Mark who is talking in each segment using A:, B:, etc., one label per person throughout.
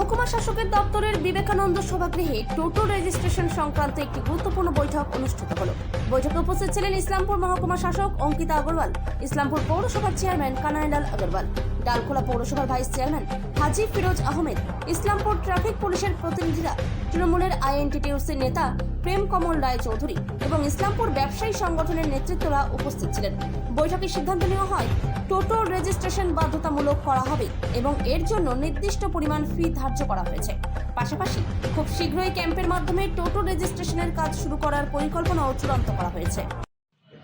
A: মহকুমা শাসকের দপ্তরের বিবেকানন্দ সভাগৃহে টোটো রেজিস্ট্রেশন সংক্রান্ত একটি গুরুত্বপূর্ণ বৈঠক অনুষ্ঠিত হলো। বৈঠকে উপস্থিত ছিলেন ইসলামপুর মহকুমা শাসক অঙ্কিতা আগরওয়াল, ইসলামপুর পৌরসভার চেয়ারম্যান কানাইলাল আগরওয়াল, ডালখোলা পৌরসভার vice chairman Haji Firoz Ahmed, Islampur traffic পুলিশের প্রতিনিধিরা, তৃণমূলের আইএনটিটিউসির নেতা প্রেম কমল রায় চৌধুরী এবং ইসলামপুর ব্যবসায়ী সংগঠনের নেতৃত্বরা উপস্থিত ছিলেন। বৈঠকে সিদ্ধান্ত নেওয়া হয় টোটো রেজিস্ট্রেশন বাধ্যতামূলক করা হবে এবং এর জন্য নির্দিষ্ট পরিমাণ ফি ধার্য করা হয়েছে। পাশাপাশি খুব শীঘ্রই ক্যাম্পের মাধ্যমে টোটো রেজিস্ট্রেশনের কাজ শুরু করার পরিকল্পনাও চূড়ান্ত করা হয়েছে।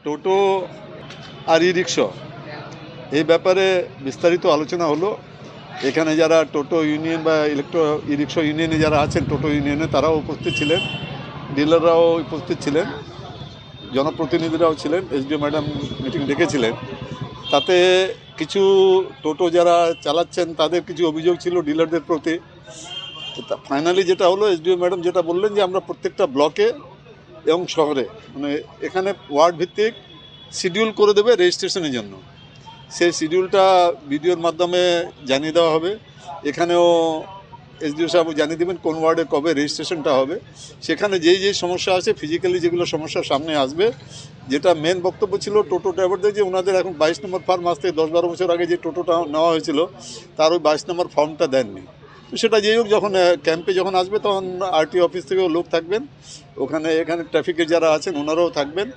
B: টোটো আর ই রিক্সা এই ব্যাপারে বিস্তারিত আলোচনা হলো। এখানে যারা টোটো ইউনিয়ন বা ইলেকট্রো ই রিক্সা ইউনিয়নে যারা আছেন, টোটো ইউনিয়নে তারাও উপস্থিত ছিলেন, ডিলাররাও উপস্থিত ছিলেন, জনপ্রতিনিধিরাও ছিলেন এসডিও ম্যাডাম মিটিং ডেকেছিলেন। তাতে কিছু টোটো যারা চালাচ্ছেন, তাদের কিছু অভিযোগ ছিল ডিলারদের প্রতি। ফাইনালি যেটা হলো এসডিও ম্যাডাম যেটা বললেন যে, আমরা প্রত্যেকটা ব্লকে এবং শহরে মানে এখানে ওয়ার্ড ভিত্তিক শিডিউল করে দেবে রেজিস্ট্রেশনের জন্য। সেই শিডিউলটা ভিডিওর মাধ্যমে জানিয়ে দেওয়া হবে। এখানেও এসডিও সাহেব জানিয়ে দেবেন কোন ওয়ার্ডে কবে রেজিস্ট্রেশনটা হবে। সেখানে যেই যেই সমস্যা আছে ফিজিক্যালি যেগুলো সমস্যা সামনে আসবে, যেটা মেন বক্তব্য ছিল টোটো ড্রাইভারদের যে ওনাদের এখন বাইশ নম্বর ফার্ম আসতে দশ বারো বছর আগে যে টোটোটা নেওয়া হয়েছিল, তার ওই বাইশ নম্বর ফর্মটা দেননি। সেটা যেই হোক, যখন ক্যাম্পে যখন আসবে, তখন আরটি অফিস থেকেও লোক থাকবেন। ওখানে, এখানে ট্রাফিকের যারা আছেন, ওনারাও থাকবেন।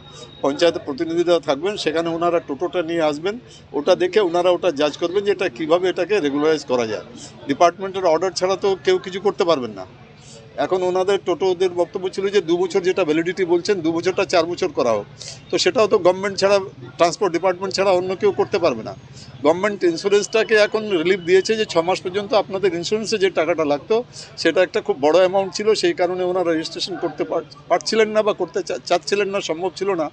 B: পঞ্চায়েতের প্রতিনিধিরা থাকবেন। সেখানে ওনারা টোটোটা নিয়ে আসবেন। ওটা দেখে ওনারা ওটা জাজ করবেন যে এটা কীভাবে এটাকে রেগুলারাইজ করা যায়। ডিপার্টমেন্টের অর্ডার ছাড়া তো কেউ কিছু করতে পারবেন না। এখন ওনাদের টোটোদের বক্তব্য ছিল যে দু বছর যেটা ভ্যালিডিটি বলছেন, দু বছরটা চার বছর করা হোক। তো সেটাও তো গভর্নমেন্ট ছাড়া ট্রান্সপোর্ট ডিপার্টমেন্ট ছাড়া অন্য কেউ করতে পারবে না। গভর্নমেন্ট ইন্স্যুরেন্সটাকে এখন রিলিফ দিয়েছে যে ছ মাস পর্যন্ত আপনাদের ইন্স্যুরেন্সে যে টাকাটা লাগতো, সেটা একটা খুব বড় অ্যামাউন্ট ছিল, সেই কারণে ওনারা রেজিস্ট্রেশন করতে পার- পারছিলেন না বা করতে চাচ্ছিলেন না, সম্ভব ছিল না।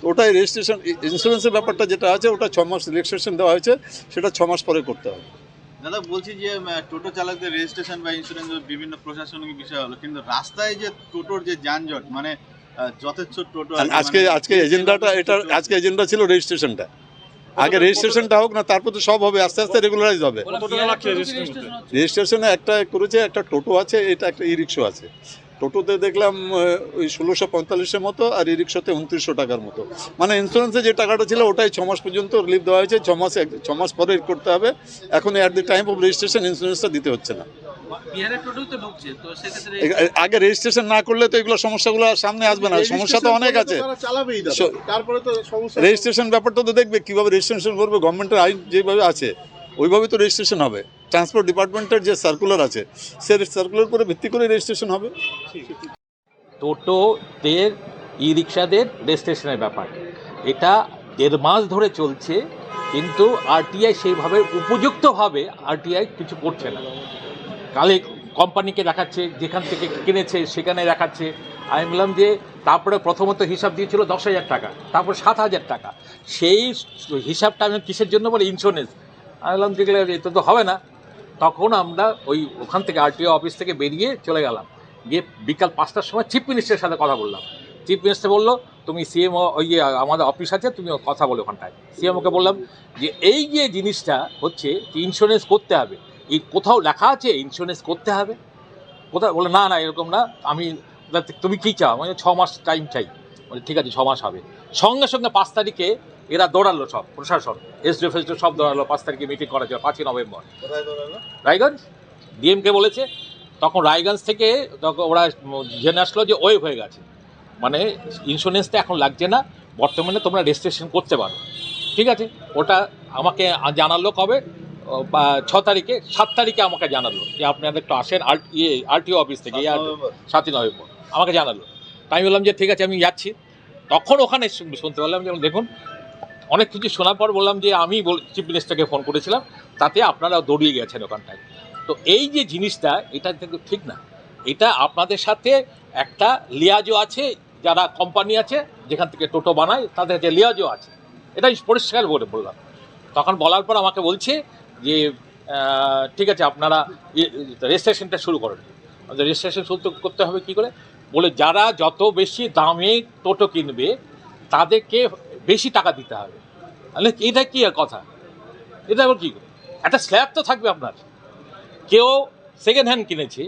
B: তো ওটাই রেজিস্ট্রেশন ইন্স্যুরেন্সের ব্যাপারটা যেটা আছে, ওটা ছ মাস রেজিস্ট্রেশন দেওয়া হয়েছে, সেটা ছ মাস পরে করতে হবে।
C: দাদা বলছি যে টোটো চালকদের রেজিস্ট্রেশন বা ইন্স্যুরেন্স বিভিন্ন প্রশাসনিক বিষয় হলো কিন্তু রাস্তায় যে টোটোর যে যানজট মানে যথেচ্ছ টোটো
B: আজকে
C: মানে
B: আজকে এজেন্ডাটা এটা আজকে এজেন্ডা ছিল রেজিস্ট্রেশনটা আগে রেজিস্ট্রেশনটা হোক না তারপর তো সব হবে আস্তে আস্তে রেগুলারাইজ হবে। রেজিস্ট্রেশনে একটা করেছে একটা টোটো আছে এটা একটা ই রিক্সা আছে। টোটোতে দেখলাম ওই ষোলোশো পঁয়তাল্লিশের মতো আর ই রিক্সাতে উনত্রিশশো টাকার মতো। মানে ইন্স্যুরেন্সে যে টাকাটা ছিল ওটাই ছ মাস পর্যন্ত রিলিফ দেওয়া হয়েছে। ছ মাস ছ মাস পরে করতে হবে। এখন at the time of registration ইন্স্যুরেন্সটা দিতে হচ্ছে না। আগে রেজিস্ট্রেশন না করলে তো এগুলো সমস্যাগুলো সামনে আসবে না। সমস্যা তো অনেক আছে। রেজিস্ট্রেশন ব্যাপারটা তো দেখবে কীভাবে রেজিস্ট্রেশন করবে গভর্নমেন্টের আইন যেভাবে আছে। ওইভাবে তো রেজিস্ট্রেশন হবে। ট্রান্সপোর্ট ডিপার্টমেন্টের যে সার্কুলার আছে, সে সার্কুলার করে ভিত্তি করে রেজিস্ট্রেশন হবে।
D: টোটোদের ই রিক্সাদের রেজিস্ট্রেশনের ব্যাপার। এটা দেড় মাস ধরে চলছে, কিন্তু আরটিআই সেইভাবে উপযুক্তভাবে আরটিআই কিছু করছে না। কালে কোম্পানিকে দেখাচ্ছে, যেখান থেকে কিনেছে সেখানে দেখাচ্ছে। আমি বললাম যে, তারপরে প্রথমত হিসাব দিয়েছিল দশ হাজার টাকা, তারপর সাত হাজার টাকা। সেই হিসাবটা আমি কিসের জন্য বলে? ইন্স্যুরেন্স আমি বললাম দেখলে এটা তো হবে না। তখন আমরা ওই ওখান থেকে আরটিও অফিস থেকে বেরিয়ে চলে গেলাম। গিয়ে বিকাল পাঁচটার সময় চিফ মিনিস্টারের সাথে কথা বললাম। চিফ মিনিস্টার বলল, তুমি সিএমও ওই যে আমাদের অফিস আছে তুমি কথা বলো ওখানটায়। সিএমওকে বললাম যে, এই যে জিনিসটা হচ্ছে ইন্স্যুরেন্স করতে হবে, এই কোথাও লেখা আছে ইন্স্যুরেন্স করতে হবে? কোথাও বলে না না, এরকম না। আমি, তুমি কী চাও? মানে ছ মাস টাইম চাই। বলে ঠিক আছে, ছ মাস হবে। সঙ্গে সঙ্গে পাঁচ তারিখে এরা দৌড়ালো সব প্রশাসন এসডিও ফেসডিও সব দৌড়ালো পাঁচ তারিখে মিটিং করা ছিল পাঁচই নভেম্বর। রায়গঞ্জ? ডিএমকে বলেছে তখন রায়গঞ্জ থেকে তখন ওরা জেনে আসলো যে ওয়েভ হয়ে গেছে। মানে ইন্স্যুরেন্সটা এখন লাগছে না বর্তমানে তোমরা রেজিস্ট্রেশন করতে পারো। ঠিক আছে? ওটা আমাকে জানালো কবে? ছ তারিখে সাত তারিখে আমাকে জানালো যে আপনারা একটু আসেন আর ইয়ে আরটিও অফিস থেকে ইয়ে সাতই নভেম্বর। আমাকে জানালো। তাই বললাম যে ঠিক আছে আমি যাচ্ছি। তখন ওখানে শুনতে পারলাম যে দেখুন অনেক কিছু শোনার পর বললাম যে আমি চিফ মিনিস্টারকে ফোন করেছিলাম, তাতে আপনারা দৌড়িয়ে গেছেন ওখানটায়। তো এই যে জিনিসটা, এটা কিন্তু ঠিক না। এটা আপনাদের সাথে একটা লিয়াজও আছে, যারা কোম্পানি আছে, যেখান থেকে টোটো বানায়, তাদের যে লিয়াজও আছে। এটা পরিষ্কার করে বললাম। তখন বলার পর আমাকে বলছে যে ঠিক আছে, আপনারা রেজিস্ট্রেশনটা শুরু করেন। রেজিস্ট্রেশন শুরু করতে হবে কী করে? বলে, যারা যত বেশি দামে টোটো কিনবে, তাদেরকে বেশি টাকা দিতে হবে তাহলে এটা কি কথা এটা আবার কী একটা স্ল্যাব তো থাকবে আপনার কেউ সেকেন্ড হ্যান্ড কিনেছে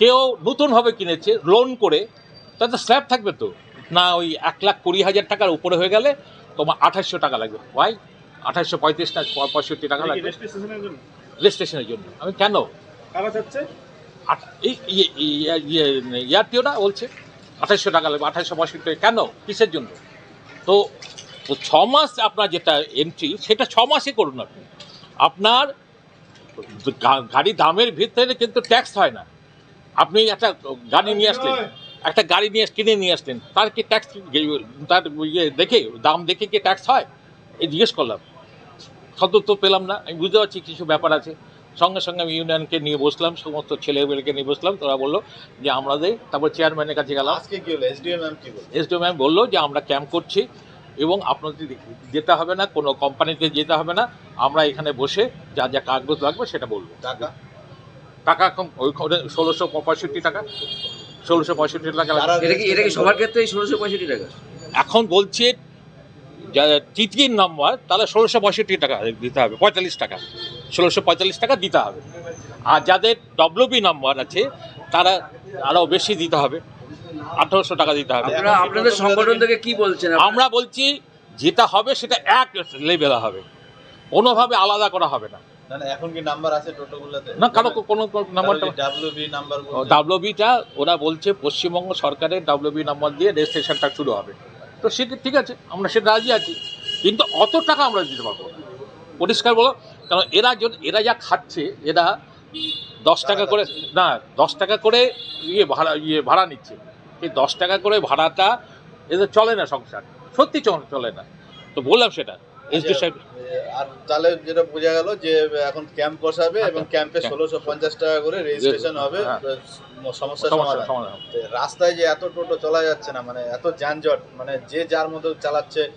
D: কেউ নতুনভাবে কিনেছে লোন করে তাতে স্ল্যাব থাকবে তো না ওই এক লাখ কুড়ি হাজার টাকার উপরে হয়ে গেলে তোমার আঠাশশো টাকা লাগবে ওয়াই আঠাশশো পঁয়ত্রিশ না পঁয়ষট্টি টাকা লাগবে রেজিস্ট্রেশনের জন্য আমি কেন ইয়ে- ইয়ে- ইয়ে ইয়ারটিওটা বলছে আঠাশশো টাকা লাগবে আঠাশশো পঁয়ষট্টি কেন কিসের জন্য তো তো ছ মাস আপনার যেটা এন্ট্রি সেটা ছ মাসে করুন আপনি। আপনার গাড়ি দামের ভিতরে কিন্তু ট্যাক্স হয় না। আপনি একটা গাড়ি নিয়ে আসলেন একটা গাড়ি নিয়ে কিনে নিয়ে আসলেন তার কি ট্যাক্স তার ইয়ে দেখে দাম দেখে কি ট্যাক্স হয়? এই জিজ্ঞেস করলাম। সত তো পেলাম না আমি বুঝতে পারছি কিছু ব্যাপার আছে। সঙ্গে সঙ্গে আমি ইউনিয়নকে নিয়ে বসলাম সমস্ত ছেলেমেয়েকে নিয়ে বসলাম। তারা বলল যে আমাদের তারপর চেয়ারম্যানের কাছে গেলাম।
C: আজকে কি হলো? এসডিএম ম্যাম কি বলল?
D: এসডিও ম্যাম বলল যে আমরা ক্যাম্প করছি এবং আপনাদের যেতে হবে না কোনো কোম্পানিতে যেতে হবে না। আমরা এখানে বসে যা যা কাগজ লাগবে সেটা বলব।
C: টাকা?
D: টাকা এখন ওইখানে ষোলোশো পঁয়ষট্টি টাকা। ষোলোশো পঁয়ষট্টি টাকা
E: এটা কি এটা কি সবার ক্ষেত্রে ষোলোশো পঁয়ষট্টি টাকা?
D: এখন বলছে যারা তৃতীয় নাম্বার তাহলে ষোলোশো পঁয়ষট্টি টাকা দিতে হবে পঁয়তাল্লিশ টাকা। ষোলোশো পঁয়তাল্লিশ টাকা দিতে হবে। আর যাদের ডব্লিউবি নাম্বার আছে তারা আরও বেশি দিতে হবে। আঠারোশো টাকা দিতে হবে।
E: আপনাদের সংগঠন থেকে কি বলছেন
D: আমরা বলছি যেটা হবে সেটা এক লেভেলে হবে। কোনোভাবে আলাদা করা হবে না।
C: না না এখন কি নাম্বার আছে টোটোগুলোতে?
D: না কারও কোনো নাম্বারটা
C: ডাব্লিউবি নাম্বার
D: ডাব্লিউবিটা ওরা বলছে পশ্চিমবঙ্গ সরকারের ডাব্লিউবি নাম্বার দিয়ে রেজিস্ট্রেশনটা শুরু হবে। তো সেটা ঠিক আছে আমরা সেটা রাজি আছি। কিন্তু অত টাকা আমরা দিতে পারব না। পরিষ্কার বলো কারণ এরা এরা যা খাচ্ছে এরা দশ টাকা করে না দশ টাকা করে ইয়ে ভাড়া ইয়ে ভাড়া নিচ্ছে। এই দশ টাকা করে ভাড়াটা এদের চলে না সংসার। সত্যি চল- না। তো বললাম সেটা এস এসডি সাহেব
C: আর তাহলে যেটা বোঝা গেল যে এখন ক্যাম্প বসাবে এবং ক্যাম্পে
D: হ্যাঁ।
C: ষোলোশো পঞ্চাশ টাকা করে রেজিস্ট্রেশন হবে
D: হ্যাঁ।
C: সমস্যা সমাধান। রাস্তায় যে এত টোটো চলা যাচ্ছে না মানে এত যানজট মানে যে যার মতো চালাচ্ছে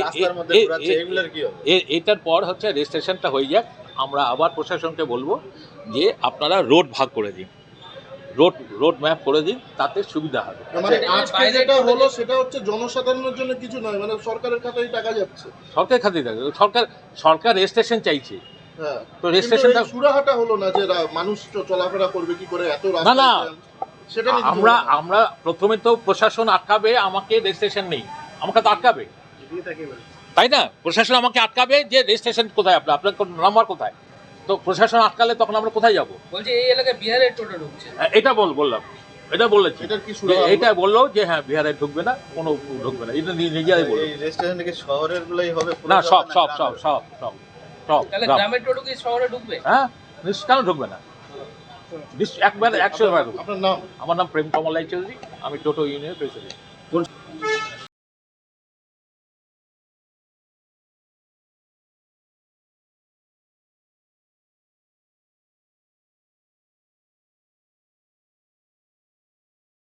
C: রাস্তার মধ্যে
D: এই-
C: এগুলোর কি হবে?
D: এটার পর হচ্ছে রেজিস্ট্রেশনটা হয়ে যাক। আমরা আবার প্রশাসনকে বলব যে আপনারা রোড ভাগ করে দিন। রোড রোড ম্যাপ করে দিন তাতে সুবিধা হবে।
F: মানে আজকে যেটা হলো সেটা হচ্ছে জনসাধারণের জন্য কিছু নয় মানে সরকারের খাতায় টাকা যাচ্ছে।
D: সরকার খাতে থাকে সরকার সরকার রেজিস্ট্রেশন চাইছে।
F: হ্যাঁ।
D: তো রেজিস্ট্রেশনটা
F: সুরাহাটা হলো না যে মানুষ চলাফেরা করবে কি করে এত রাস্তা
D: না।
F: সেটা
D: আমরা আমরা প্রথমে তো প্রশাসন আটকাবে আমাকে রেজিস্ট্রেশন নেই। আমাকে তো আটকাবে। তাই না? প্রশাসন আমাকে আটকাবে যে রেজিস্ট্রেশন কোথায় আপনার? আপনার নাম্বার কোথায়? তো প্রশাসন আটকালে তখন আমরা কোথায় যাব?
G: বলছে এই এলাকায় বিহারের টোটো ঢুকছে।
D: এটা বল বললাম। এটা বলেছি।
F: কি
D: এটা বলল যে হ্যাঁ বিহারে ঢুকবে না কোনো ঢুকবে না। এটা নিজেরাই বলল
C: এই রেজিস্ট্রেশন থেকে শহরের গুলোই হবে
D: না সব সব সব সব সব সব
G: তাহলে গ্রামের টোটো কি শহরে ঢুকবে?
D: হ্যাঁ কেন ঢুকবে না? নিশ্চয় একবার একশো বার ঢুকবে।
F: আপনার নাম?
D: আমার নাম প্রেম কমল রায় চৌধুরী আমি টোটো ইউনিয়নের প্রেসিডেন্ট।